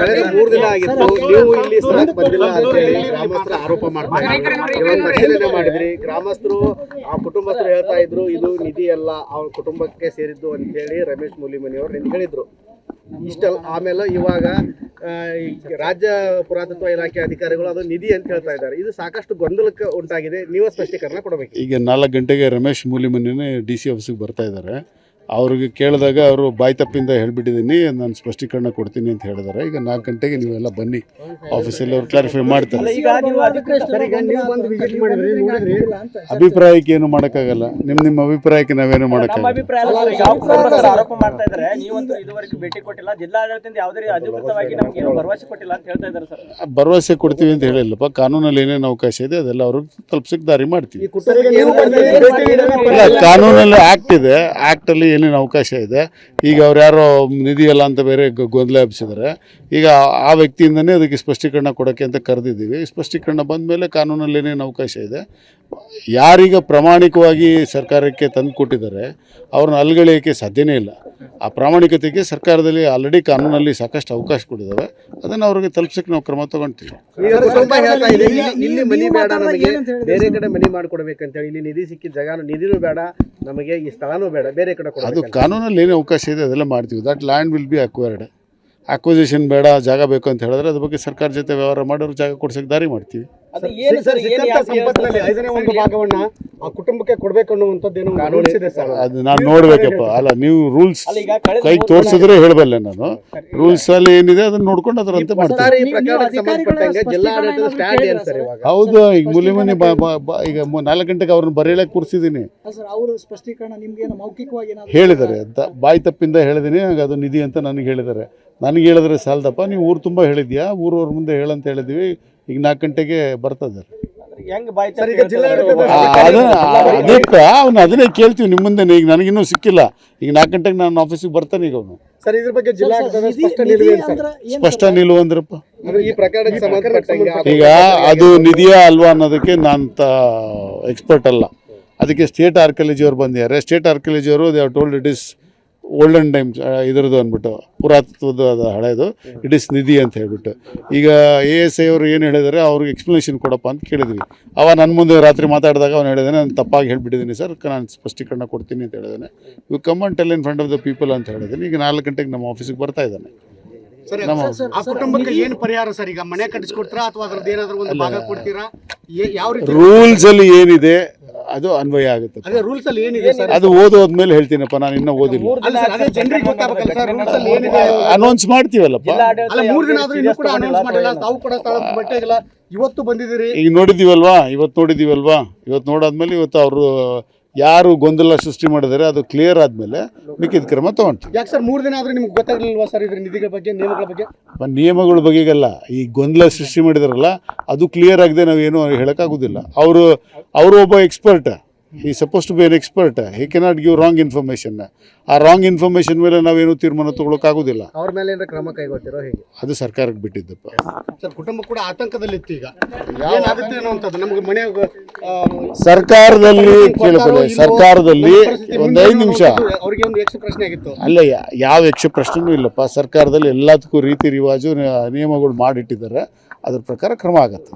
ಕಳೆದ ಮೂರು ದಿನ ಆಗಿತ್ತು. ನೀವು ಇಲ್ಲಿ ಸ್ಥಳಕ್ಕೆ ಬಂದಿಲ್ಲ ಅಂತ ಹೇಳಿ ಗ್ರಾಮಸ್ಥರು ಆರೋಪ ಮಾಡ್ತಾ ಮಾಡಿದ್ರಿ. ಗ್ರಾಮಸ್ಥರು ಆ ಕುಟುಂಬಸ್ಥರು ಹೇಳ್ತಾ ಇದ್ರು ಇದು ನಿಧಿ ಅಲ್ಲ ಅವ್ರ ಕುಟುಂಬಕ್ಕೆ ಸೇರಿದ್ದು ಅಂತ ಹೇಳಿ ರಮೇಶ್ ಮೂಲಿಮನಿ ಅವರು ನಿನ್ಗೆ ಹೇಳಿದ್ರು. ಇಷ್ಟಲ್ಲ ಆಮೇಲೆ ಇವಾಗ ರಾಜ್ಯ ಪುರಾತತ್ವ ಇಲಾಖೆ ಅಧಿಕಾರಿಗಳು ಅದು ನಿಧಿ ಅಂತ ಹೇಳ್ತಾ ಇದ್ದಾರೆ. ಇದು ಸಾಕಷ್ಟು ಗೊಂದಲಕ್ಕೆ ಉಂಟಾಗಿದೆ. ನೀವು ಸ್ಪಷ್ಟೀಕರಣ ಕೊಡಬೇಕು. ಈಗ ನಾಲ್ಕು ಗಂಟೆಗೆ ರಮೇಶ್ ಮೂಲಿಮನಿನೇ ಡಿ ಸಿ ಆಫೀಸಿಗೆ ಬರ್ತಾ ಇದ್ದಾರೆ. ಅವ್ರಿಗೆ ಕೇಳಿದಾಗ ಅವರು ಬಾಯಿ ತಪ್ಪಿಂದ ಹೇಳ್ಬಿಟ್ಟಿದ್ದೀನಿ ನಾನು ಸ್ಪಷ್ಟೀಕರಣ ಕೊಡ್ತೀನಿ ಅಂತ ಹೇಳಿದಾರೆ. ಈಗ ನಾಲ್ಕು ಗಂಟೆಗೆ ನೀವೆಲ್ಲ ಬನ್ನಿ ಆಫೀಸಲ್ಲಿ ಅವ್ರು ಕ್ಲಾರಿಫೈ ಮಾಡ್ತಾರೆ. ಈಗ ನೀವು ಅದಕ್ಕೆ ಸರ್, ನೀವು ಬಂದು ವಿಸಿಟ್ ಮಾಡಿದ್ರಿ ನೋಡಿದ್ರಿ ಅಭಿಪ್ರಾಯಕ್ಕೆ ಏನು ಮಾಡೋಕ್ಕಾಗಲ್ಲ. ನಿಮ್ಮ ನಿಮ್ಮ ಅಭಿಪ್ರಾಯಕ್ಕೆ ನಾವೇನು ಮಾಡೋಕ್ಕಾಗಲ್ಲ. ಅಭಿಪ್ರಾಯ ಅಲ್ಲ ಯಾವ ಕುಟುಂಬಸ್ಥರು ಆರೋಪ ಮಾಡ್ತಾ ಇದ್ದಾರೆ. ನೀವಂತೂ ಇದುವರೆಗೂ ಭೇಟಿ ಕೊಟ್ಟಿಲ್ಲ. ಜಿಲ್ಲಾಡಳಿತದಿಂದ ಯಾವುದೇ ಅಧಿಕೃತವಾಗಿ ನಮ್ಗೆ ಏನು ಭರವಸೆ ಕೊಟ್ಟಿಲ್ಲ ಅಂತ ಹೇಳ್ತಾ ಇದ್ದಾರೆ ಸರ್. ಭರವಸೆ ಕೊಡ್ತೀವಿ ಅಂತ ಹೇಳಿಲ್ಲಪ್ಪ. ಕಾನೂನಲ್ಲಿ ಏನೇನು ಅವಕಾಶ ಇದೆ ಅದೆಲ್ಲ ಅವರು ತಲುಪ್ಸಕ್ಕೆ ದಾರಿ ಮಾಡ್ತೀವಿ. ಕಾನೂನಲ್ಲಿ ಆ್ಯಕ್ಟ್ ಇದೆ. ಆ್ಯಕ್ಟಲ್ಲಿ ಏನೇನು ಅವಕಾಶ ಇದೆ? ಈಗ ಅವ್ರು ಯಾರೋ ನಿಧಿ ಅಲ್ಲ ಅಂತ ಬೇರೆ ಗೊಂದಲ ಎಬ್ಸಿದ್ದಾರೆ ಈಗ ಆ ವ್ಯಕ್ತಿಯಿಂದನೇ ಅದಕ್ಕೆ ಸ್ಪಷ್ಟೀಕರಣ ಕೊಡೋಕ್ಕೆ ಅಂತ ಕರೆದಿದ್ದೀವಿ. ಸ್ಪಷ್ಟೀಕರಣ ಬಂದ ಮೇಲೆ ಕಾನೂನಲ್ಲಿ ಏನೇನು ಅವಕಾಶ ಇದೆ? ಯಾರೀಗ ಪ್ರಾಮಾಣಿಕವಾಗಿ ಸರ್ಕಾರಕ್ಕೆ ತಂದು ಕೊಟ್ಟಿದ್ದಾರೆ ಅವ್ರನ್ನ ಅಲ್ಗಳಿಯೋಕ್ಕೆ ಸಾಧ್ಯನೇ ಇಲ್ಲ. ಆ ಪ್ರಾಮಾಣಿಕತೆಗೆ ಸರ್ಕಾರದಲ್ಲಿ ಆಲ್ರೆಡಿ ಕಾನೂನಲ್ಲಿ ಸಾಕಷ್ಟು ಅವಕಾಶ ಕೊಟ್ಟಿದ್ದಾವೆ. ಅದನ್ನು ಅವ್ರಿಗೆ ತಲುಪಿಸಕ್ಕೆ ನಾವು ಕ್ರಮ ತಗೊಂತೀವಿ ಇಲ್ಲಿ ಮನಿ ಬೇಡ ನಮಗೆ ಬೇರೆ ಕಡೆ ಮನಿ ಮಾಡಿಕೊಡ್ಬೇಕಂತೇಳಿ ಇಲ್ಲಿ ನಿಧಿ ಸಿಕ್ಕಿದ ಜಾಗ ನಿಧಿನೂ ಬೇಡ ನಮಗೆ ಈ ಸ್ಥಳನೂ ಬೇಡ ಬೇರೆ ಕಡೆ ಅದು ಕಾನೂನಲ್ಲಿ ಏನು ಅವಕಾಶ ಇದೆ ಅದೆಲ್ಲ ಮಾಡ್ತೀವಿ. That land will be acquired acquisition ಬೇಡ ಜಾಗ ಬೇಕು ಅಂತ ಹೇಳಿದ್ರೆ ಅದ್ರ ಬಗ್ಗೆ ಸರ್ಕಾರ ಜೊತೆ ವ್ಯವಹಾರ ಮಾಡೋರು ಜಾಗ ಕೊಡ್ಸಕ್ಕೆ ದಾರಿ ಮಾಡ್ತೀವಿ. ಅದು ಏನು ಸರ್ ಏನು ಸಂಪತ್ತಿನಲ್ಲಿ ಐದನೇ ಒಂದು ಭಾಗವನ್ನ ಆ ಕುಟುಂಬಕ್ಕೆ ಕೊಡ್ಬೇಕು ಅನ್ನುವಂಥದ್ದೇನೋ ಕಾನೂನು ಇದೆ ಸರ್. ಅದು ನಾನು ನೋಡ್ಬೇಕಪ್ಪ. ಅಲ್ಲ ನೀವು ರೂಲ್ಸ್ ಕೈ ತೋರಿಸಿದ್ರೆ ಹೇಳಬಲ್ಲೆ ನಾನು. ರೂಲ್ಸ್ ಅಲ್ಲಿ ಏನಿದೆ ಅದನ್ನ ನೋಡ್ಕೊಂಡು ಅದರಂತೆ ಇವಾಗ? ಹೌದು ಈಗ ಮುಲಿಮನಿ ಬಾ ಬಾ- ಬಾ- ಈಗ ಮು- ನಾಲ್ಕು ಗಂಟೆಗೆ ಅವ್ರನ್ನ ಬರೆಯಲಕ್ಕೆ ಕೂರಿಸಿದ್ದೀನಿ. ಸರ್ ಅವರು ಸ್ಪಷ್ಟೀಕರಣ ನಿಮ್ಗೆ ಏನು ಮೌಖಿಕವಾಗಿ ಏನಾದ್ರು ಹೇಳಿದ್ದಾರೆ ಅಂತ. ಬಾಯಿ ತಪ್ಪಿಂದ ಹೇಳಿದ್ದೀನಿ ಆಗ ಅದು ನಿಧಿ ಅಂತ ನನಗೆ ಹೇಳಿದ್ದಾರೆ. ನನಗೆ ಹೇಳಿದ್ರೆ ಸಾಲದಪ್ಪ ನೀವು ಊರು ತುಂಬ ಹೇಳಿದ್ಯಾ? ಊರವ್ರ ಮುಂದೆ ಹೇಳಂತ ಹೇಳಿದ್ವಿ. ಈಗ ನಾಲ್ಕು ಗಂಟೆಗೆ ಬರ್ತದೆ ಹೆಂಗ್ ಬಾಯ್ ಸರ್, ಈಗ ಜಿಲ್ಲಾಡಳಿತದ ಆ, ಅದನ್ನ ಅದಕ್ಕ ಅವ್ನು ಅದನ್ನೇ ಕೇಳ್ತೀವಿ ನಿಮ್ಮ ಮುಂದೆ ಈಗ ನನಗಿನ್ನೂ ಸಿಕ್ಕಿಲ್ಲ. ಈಗ ನಾಲ್ಕು ಗಂಟೆಗೆ ನಾನು ಆಫೀಸಿಗೆ ಬರ್ತಾನೆ ಈಗ ಅವನು. ಸರ್ ಇದ್ರ ಬಗ್ಗೆ ಸ್ಪಷ್ಟ? ನಿಲುವು ಅಂದ್ರಪ್ಪ. ಅಂದ್ರೆ ಈ ಪ್ರಕರಣಕ್ಕೆ ಸಂಬಂಧಪಟ್ಟಂಗೆ ಈಗ ಅದು ನಿಧಿಯಾ ಅಲ್ವಾ ಅನ್ನೋದಕ್ಕೆ ನಾನು ತ ಎಕ್ಸ್ಪರ್ಟ್ ಅಲ್ಲ. ಅದಕ್ಕೆ ಸ್ಟೇಟ್ ಆರ್ಕಿಯಾಲಜಿ ಅವ್ರು ಬಂದಿದ್ದಾರೆ. ಸ್ಟೇಟ್ ಆರ್ಕಿಯಾಲಜಿ ಅವರು they told it is olden times ಇದರದು ಅಂದ್ಬಿಟ್ಟು ಪುರಾತತ್ವದ ಅದು ಹಳೇದು ಇಟ್ ಇಸ್ ನಿಧಿ ಅಂತ ಹೇಳ್ಬಿಟ್ಟು. ಈಗ ಎ ಎಸ್ ಐ ಅವರು ಏನು ಹೇಳಿದ್ದಾರೆ ಅವ್ರಿಗೆ ಎಕ್ಸ್ಪ್ಲನೇಷನ್ ಕೊಡಪ್ಪ ಅಂತ ಕೇಳಿದ್ವಿ. ಅವ ನನ್ನ ಮುಂದೆ ರಾತ್ರಿ ಮಾತಾಡಿದಾಗ ಅವ್ನು ಹೇಳಿದಾನೆ ನಾನು ತಪ್ಪಾಗಿ ಹೇಳ್ಬಿಟ್ಟಿದ್ದೀನಿ ಸರ್ ನಾನು ಸ್ಪಷ್ಟೀಕರಣ ಕೊಡ್ತೀನಿ ಅಂತ ಹೇಳಿದಾನೆ. You come and tell in front of the people ಅಂತ ಹೇಳಿದ್ದೀನಿ ಈಗ ನಾಲ್ಕು ಗಂಟೆಗೆ ನಮ್ಮ ಆಫೀಸಿಗೆ ಬರ್ತಾ ಇದ್ದಾನೆ. ಆ ಕುಟುಂಬಕ್ಕೆ ಏನು ಪರಿಹಾರ ಸರ್? ಈಗ ಮನೆ ಕಟ್ಟಿಸ್ಕೊಡ್ತೀರಾ ಅಥವಾ ಅದ್ರದ್ದು ಏನಾದ್ರು ಒಂದು ಭಾಗ ಕೊಡ್ತೀರಾ? ಯಾವ ರೀತಿ ರೂಲ್ಸ್ ಅಲ್ಲಿ ಏನಿದೆ ಅದು ಅನ್ವಯ ಆಗುತ್ತೆ. ಅದೇ ರೂಲ್ಸ್ ಅಲ್ಲಿ ಏನಿದೆ ಸರ್ ಅದು ಓದೋದ್ಮೇಲೆ ಹೇಳ್ತೀನಪ್ಪ ನಾನು ಇನ್ನೂ ಓದಿಲ್ಲ. ಅಲ್ಲ ಸರ್ ಅದೇ ಜನರಿಗೆ ಗೊತ್ತಾಗಬೇಕಲ್ಲ ಸರ್ ರೂಲ್ಸ್ ಅಲ್ಲಿ ಏನಿದೆ? ಅನೌನ್ಸ್ ಮಾಡ್ತೀವಲ್ಲಪ್ಪ? ಅಲ್ಲ ಮೂರು ದಿನ ಆದ್ರೂ ಇನ್ನೂ ಕೂಡ ಅನೌನ್ಸ್ ಮಾಡಿಲ್ಲ ತಾವು ಕೂಡ ಸ್ಥಳ ಇವತ್ತು ಬಂದಿದ್ದೀರಿ. ಈಗ ನೋಡಿದ್ದೀವಲ್ವಾ ಇವತ್ತು ನೋಡಿದ್ದೀವಲ್ವಾ ಇವತ್ತು ನೋಡಾದ್ಮೇಲೆ ಇವತ್ತು ಅವರು ಯಾರು ಗೊಂದಲ ಸೃಷ್ಟಿ ಮಾಡಿದರೆ ಅದು ಕ್ಲಿಯರ್ ಆದಮೇಲೆ ಮಿಕ್ಕಿದ ಕ್ರಮ ತಗೊಂತೀವಿ ಯಾಕೆ ಸರ್ ಮೂರು ದಿನ ಆದ್ರೂ ನಿಮ್ಗೆ ಸರ್ ಇದ್ರ ನಿಧಿಗಳ ಬಗ್ಗೆ ನಿಯಮಗಳ ಬಗ್ಗೆ? ಮ- ನಿಯಮಗಳ ಬಗೆಗಲ್ಲ ಈ ಗೊಂದಲ ಸೃಷ್ಟಿ ಮಾಡಿದಾರಲ್ಲ ಅದು ಕ್ಲಿಯರ್ ಆಗದೆ ನಾವೇನು ಹೇಳೋಕ್ಕಾಗೋದಿಲ್ಲ. ಅವರು ಅವರು ಒಬ್ಬ ಎಕ್ಸ್ಪರ್ಟ್ ಈ suppose to be an expert he cannot give wrong information ಆ ರಾಂಗ್ ಇನ್ಫಾರ್ಮೇಷನ್ ಮೇಲೆ ನಾವೇನು ತೀರ್ಮಾನ ತಗೊಳಕ್ಕಾಗೋದಿಲ್ಲ. ಅವ್ರ ಮೇಲೆ ಏನಾರ ಕ್ರಮ ಕೈಗೊಳ್ತಿರೋ ಹೇಗೆ. ಅದು ಸರ್ಕಾರಕ್ಕೆ ಬಿಟ್ಟಿದ್ದಪ್ಪ. ಸರ್ ಕುಟುಂಬ ಕೂಡ ಆತಂಕದಲ್ಲಿತ್ತು ಈಗ. ಏನಾಗುತ್ತೆ ನಮ್ಗೆ ಮನೆ ಸರ್ಕಾರದಲ್ಲಿ ಕೇಳಬೇಡ ಸರ್ಕಾರದಲ್ಲಿ ಒಂದು ಐದು ನಿಮಿಷ. ಅವ್ರಿಗೆ ಒಂದು ಯಕ್ಷ ಪ್ರಶ್ನೆ ಆಗಿತ್ತು. ಅಲ್ಲ ಯಾವ ಯಕ್ಷ ಪ್ರಶ್ನೆನೂ ಇಲ್ಲಪ್ಪ. ಸರ್ಕಾರದಲ್ಲಿ ಎಲ್ಲದಕ್ಕೂ ರೀತಿ ರಿವಾಜು ನಿಯಮಗಳು ಮಾಡಿಟ್ಟಿದ್ದಾರೆ. ಅದ್ರ ಪ್ರಕಾರ ಕ್ರಮ ಆಗತ್ತೆ.